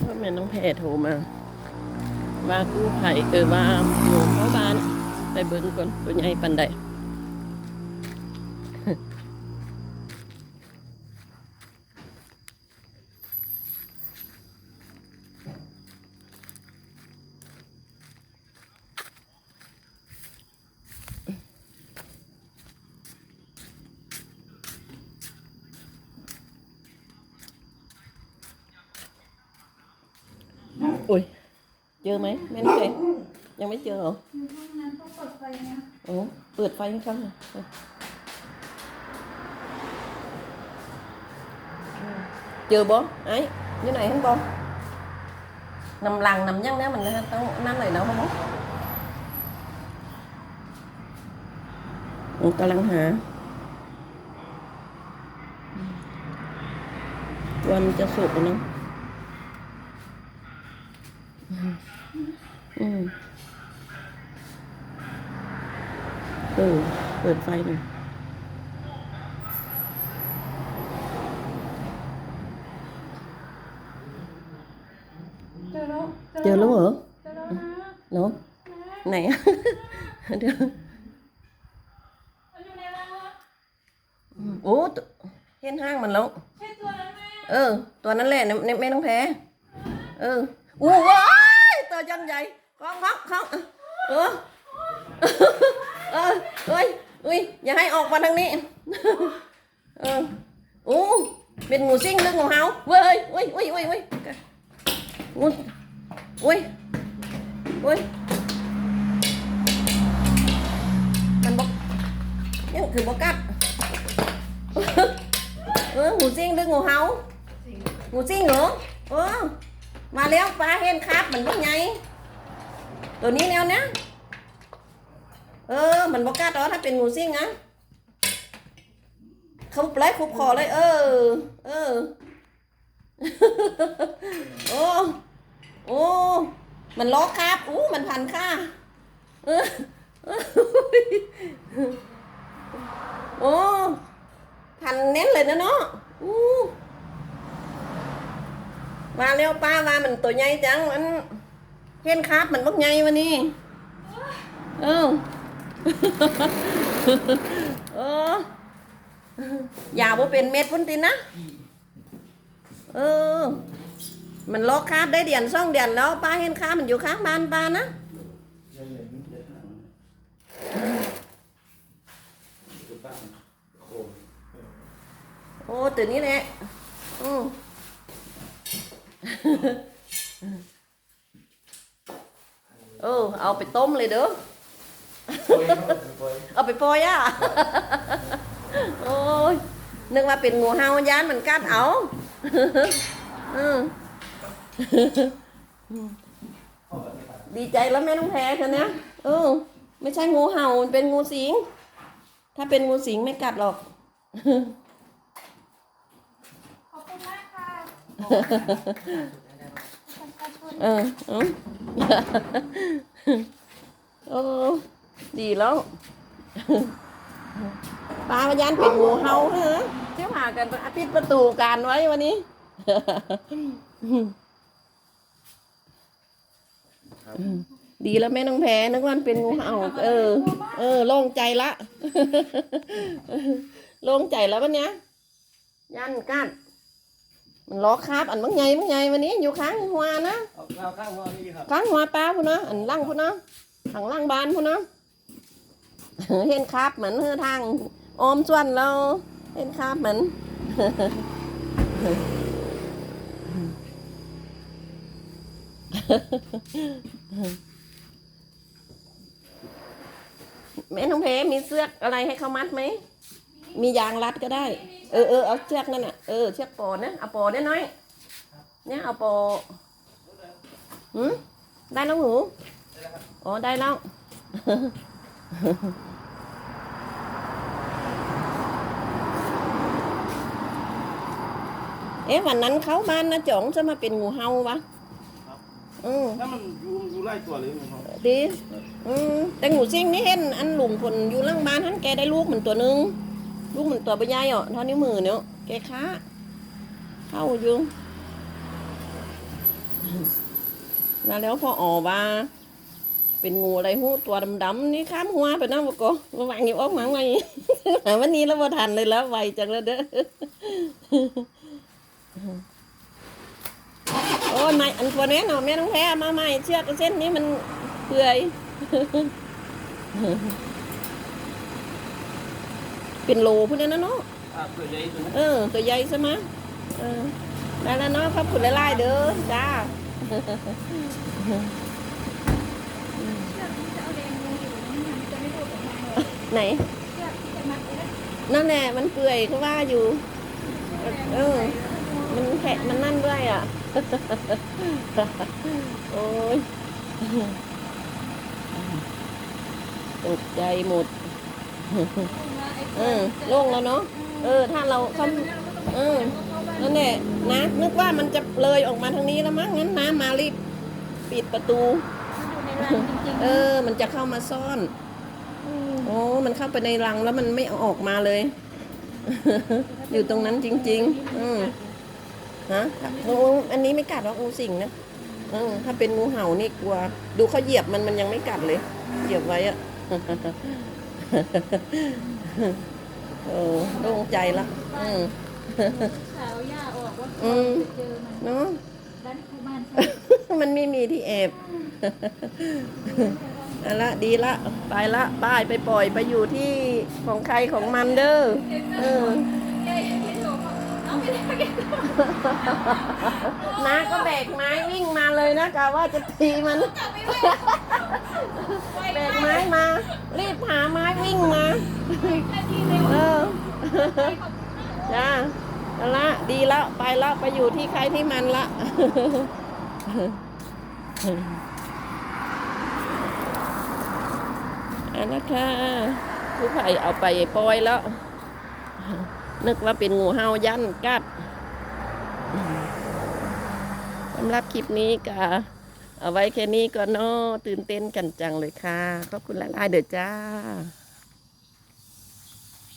พ่อแม่น้องแพรโทรมา ว่ากู้ภัยเออว่าหนูเข้าบ้าน ไปเบิ้งก่อนตัวใหญ่ปันใด อุ้ย เจอไหมแม่น้องแพรยังไม่เจอเหรอ ในห้องนั้นต้องเปิดไฟนะ โอ้เปิดไฟให้เขาเลยเจอบ่ไอ้như này không con nằm lằng nằm nhăn đó mình tao năn này đâu không bố Ủa, tao lăng hả Quanh cho sụp rồi nè Ừ. เออเปิดไฟหน่อยเจอแล้วเจอแล้วเหรอเจอแล้วนะเหรอไหนอะเดี๋ยวมันอยู่ในรังวะโอ้ตัวเห็นห้างมันแล้วใช่ตัวนั้นไหมเออ ตัวนั้นแหละในแม่ต้องแพ้ เอออู้ว้ายตัวยังใหญ่ คล้องคล้องคล้องเออเออเอ้ยอุ้ยอย่าให้ออกมาทางนี้เอออู้เป็นงูซิ่งหรืองูเห่าเว้ยเว้ยเว้ยเว้ยเว้ยงูเว้ยเว้ยมันบอกยังคือบอกกัดเอองูซิ่งหรืองูเห่างูซิ่งเหรอเออมาแล้วปลาเห็นครับมันพวกไง ตัวนี้แนวเนี้ยเออ มันบอกกัดเหรอถ้าเป็นงูซิ่งนะเขาปลายคุบคอเลย เออ เออ โอ้ โอ้ มันล้อครับอู้มันพันค่าเออเออโอ้พันเน้นเลยนะเนาะอู้มาเร็วป้าว่ามันตัวใหญ่จังมัน เห็นครับมันบักใหญ่วันนี้เออเออยาวบ่เป็นเม็ดพุ่นตินนะเออ มันล็อกคาบได้เดียนซ่องเดียนแล้วป้าเห็นคาบมันอยู่ข้างบ้านป้านะโอ้ตัวนี้แหละอืม เออ เอาไปต้มเลยเด้อ เอาไปปล่อยอะ โอ้ย นึกว่าเป็นงูเห่าย้านมันกัดเอาอืมดีใจแล้วแม่น้องแพ้เธอเนี่ยเออ ไม่ใช่งูเห่ามันเป็นงูสิง ถ้าเป็นงูสิงไม่กัดหรอก ขอบคุณมากค่ะขอบคุณ เออเออเอดีแล้วปลาพยานเป็นงูเห่าเหรอเที่ยวหากันปิดประตูการไว้วันนี้ดีแล้วแม่น้องแพ้นึกว่ามันเป็นงูเห่า เออ เออโล่งใจละโล่งใจแล้ววันเนี้ยยันกัด มันล้อคาบอันมังไงมังไงวันนี้อยู่ข้างหัวนะเอาเอาข้างหัวนี่ครับข้างหัวปลาพุ่นนะอันล่างพุ่นนะทางล่างบานพุ่นนะเห็นคราบเหมือนเฮือทางออมส่วนเราเห็นคราบเหมือนแม่น้องเพมีเสื้อกอะไรให้เขามัดไหม มียางรัดก็ได้ เออเออเอาเชือกนั่นน่ะเออเชือกปอนะเอาปอได้น้อยเนี่ยเอาปอหืมได้แล้วหนูอ๋อได้แล้วเอ๊ะวันนั้นเขาบ้านนะจ่องจะมาเป็นงูเห่าวะอืมถ้ามันอยู่อยู่ไล่ตัวเลยมันเขาดีอืมแต่งูซิ่งนี่เห็นอันหลุงคนอยู่ล่างบ้านท่านแกได้ลูกเหมือนตัวหนึง ลูกเหมือนตัวใบใหญ่อะเท่านิ้วมือเนาะแกค้าเข้าอยู่นั่นแล้วพอออกว่าเป็นงูอะไรหูตัวดำๆนี่ข้ามหัวไปน้ำบกมาวางอยู่ออกมาไงวันนี้เราบ่ทันเลยแล้วไวจังเลยเด้อโอ้ยไม่อันตัวนี้เนาะแม่ต้องแพ้มาใหม่เชือกเส้นนี้มันเปื่อย เป็นโลพวกนี้นะเนาะอ่าเปิดใหญ่ตัวนี้เออตัวใหญ่ใช่ไหมเออได้แล้วเนาะขอบคุณหลายๆเด้อจ้าเชือกที่จะเอาแดงลงอยู่นี่มันจะไม่โดดออกมาเลยไหนเชือกที่จะมัดไว้นะนั่นแหละมันเปื่อยเขาว่าอยู่ เออ มันแขะมันนั่นด้วยอะ โอ้ยตกใจหมด เออโล่งแล้วเนาะเออ ถ้าเราเขาเออนั่นแหละนะนึกว่ามันจะเลยออกมาทางนี้แล้วมั้งงั้นน้ำมารีบปิดประตูมันอยู่ในรังจริงๆเออ มันจะเข้ามาซ่อนโอ้มันเข้าไปในรังแล้วมันไม่เอาออกมาเลย อยู่ตรงนั้นจริง ๆ อืมฮะงูอันนี้ไม่กัดหรอกงูสิงนะเออถ้าเป็นงูเห่านี่กลัว ดูเขาเหยียบมันมันยังไม่กัดเลย เหยียบไว้อะ เออโล่งใจละอืมขาวหญ้าออกว่าอืมเจอมันเนาะด้านคูบ้านมันไม่มีที่แอบเอาละดีละ ไปละบ้ายไปปล่อยไปอยู่ที่ของใครของมันเด้อเออ น้าก็แบกไม้วิ่งมาเลยนะกะว่าจะตีมัน แบกไม้มา รีบหาไม้วิ่งมาเออจ้าละดีแล้วไปแล้วไปอยู่ที่ใครที่มันละอันนะคะผู้ไผ่เอาไปปล่อยแล้ว นึกว่าเป็นงูเห่ายันกัดสำหรับคลิปนี้ก็เอาไว้แค่นี้ก่อนเนาะตื่นเต้นกันจังเลยค่ะ ขอบคุณหลายๆเด้อจ้า